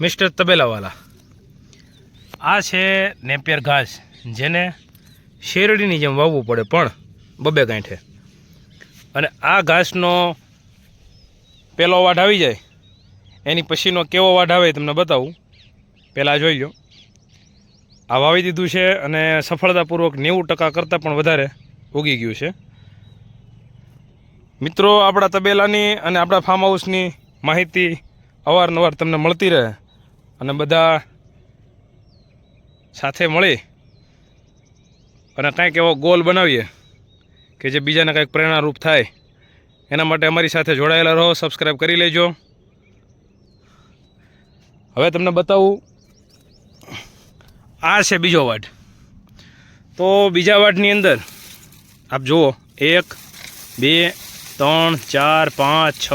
Mister તબેલાવાલા. આ છે Napier ઘાસ, જેને શેરડીની જેમ વાવવું પડે, પણ બબે ગાંઠે. અને આ ઘાસનો પહેલો વાઢ આવી જાય. એની પછીનો કેવો વાઢ આવે તમને બતાવું. પહેલાં જોઈ લો. આ વાવી દીધું છે અને સફળતાપૂર્વક નેવું ટકા કરતાં પણ વધારે ઉગી ગયું છે. મિત્રો, આપણા તબેલાની અને આપણા ફાર્મ હાઉસની માહિતી અવારનવાર તમને મળતી રહે. અને બધા સાથે મળી અને કાંઈક એવો ગોલ બનાવીએ કે જે બીજાને કંઈક પ્રેરણારૂપ થાય. એના માટે અમારી સાથે જોડાયેલા રહો સબસ્ક્રાઈબ કરી લેજો. હવે તમને બતાવું, આ છે બીજો વાટ. તો બીજા વાટની અંદર, આપ જુઓ, એક, બે, ત્રણ, ચાર, પાંચ, છ,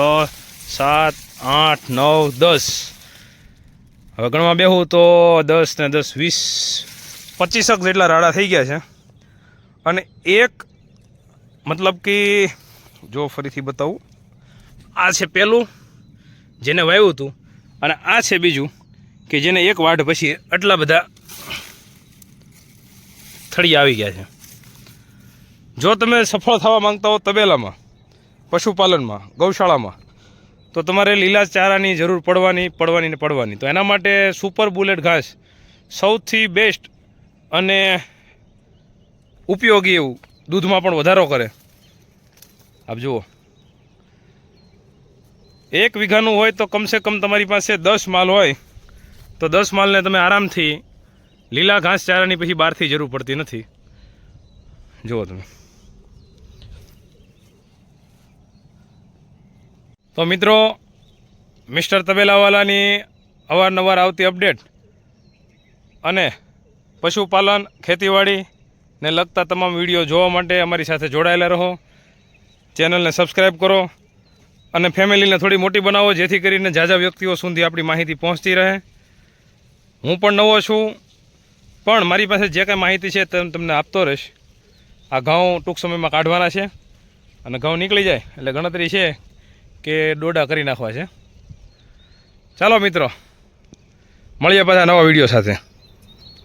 સાત, આઠ, નવ, દસ. હવે ગણવા બેહું તો દસ ને દસ વીસ પચીસક જેટલા રાડા થઈ ગયા છે. અને એક મતલબ કે જો ફરીથી બતાવું. આ છે પહેલું જેને વાવ્યું હતું અને આ છે બીજું કે જેને એક વાઢ પછી આટલા બધા થળી આવી ગયા છે. જો તમે સફળ થવા માંગતા હો તબેલામાં, પશુપાલનમાં, ગૌશાળામાં તો તમારે લીલા ચારાની જરૂર પડવાની પડવાની ને પડવાની. તો એના માટે સુપર બુલેટ ઘાસ સૌથી બેસ્ટ અને ઉપયોગી એવું દૂધમાં પણ વધારો કરે. આપ જુઓ. એક વીઘાનું હોય તો કમસે કમ તમારી પાસે દસ માલ હોય, તો દસ માલને તમે આરામથી લીલા ઘાસ ચારાની પછી બહારથી જરૂર પડતી નથી. જુઓ તમે. તો મિત્રો, મિસ્ટર તબેલાવાલાની અવારનવાર આવતી અપડેટ અને પશુપાલન ખેતીવાડીને લગતા તમામ વીડિયો જોવા માટે અમારી સાથે જોડાયેલા રહો. ચેનલને સબસ્ક્રાઈબ કરો અને ફેમિલીને થોડી મોટી બનાવો, જેથી કરીને ઝાઝા વ્યક્તિઓ સુધી આપણી માહિતી પહોંચતી રહે. હું પણ નવો છું, પણ મારી પાસે જે કાંઈ માહિતી છે તે તમને આપતો રહીશ. આ ઘઉં ટૂંક સમયમાં કાઢવાના છે અને ઘઉં નીકળી જાય એટલે ગણતરી છે કે ડોડા કરી નાખવા છે. ચાલો મિત્રો મળીએ પાછા નવા વીડિયો સાથે.